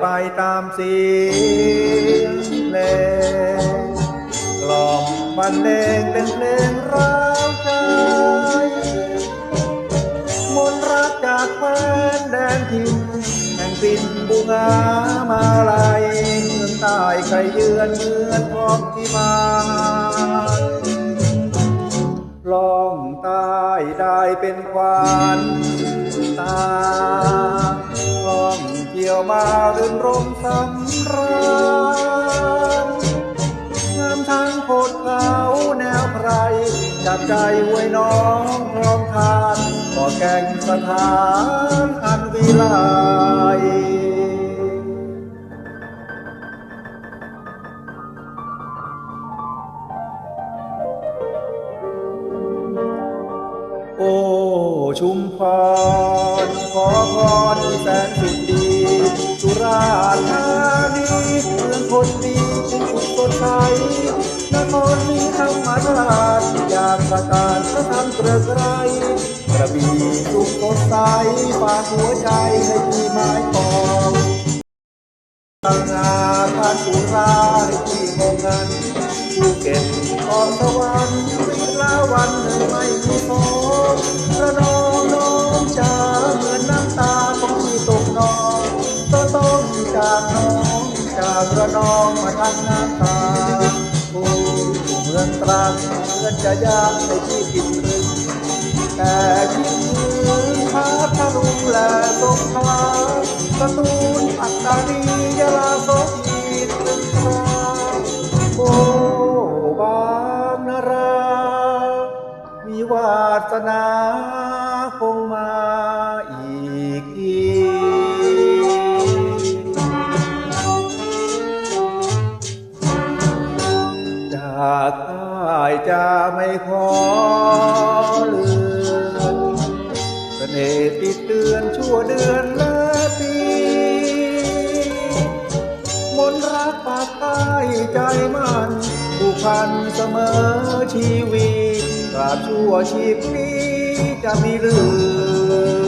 ไปตามเสียงเพลงกล่อมบรรเลงเป็นเพลงร้าวใจมนต์รักจากแฟนแดนถิ่นแห่งปินบุงามาลายเมืองใต้ใครเยือนเมือนทองที่มาลองใต้ได้เป็นควานตา ล่องเกี่ยวมารื่นรมสำราญงามทางโพดเขาแนวไพรจับใจไว้น้องพร้อมทานก่อแก่งสถานอันวิลา ชุมพร ขอพรที่แสนสุดดี สุราษฎร์ธานีเมืองคนดีที่สุดสดใสนครมีธรรมราชอยากประกาศพระธรรมเกริกไกรกระบี่สุขสดใสฝากหัวใจให้ที่ไม้ปองตังงาทานสุรา กันภูเก็ตเกาะสวรรค์วิลาวันหนึ่งไม่มีพอระนองน้องจ๋าเหมือนน้ำตาของพี่ตกนองก็ต้องจากน้องจากระนองมาทางน้ำตาโอ้เมืองตรังเมือนจะยากให้พี่กินรึงแต่คิดถึงพัทลุงและสงขลาสตูลปัต วาสนาคงมาอีกทีจากได้จะไม่ขอเลือนเสน่ห์ติดเตือนชั่วเดือนละปีมนต์รักปากใต้ใจมันผูกพันเสมอชีวิต บชั่วชีพนี้จะมีหรือ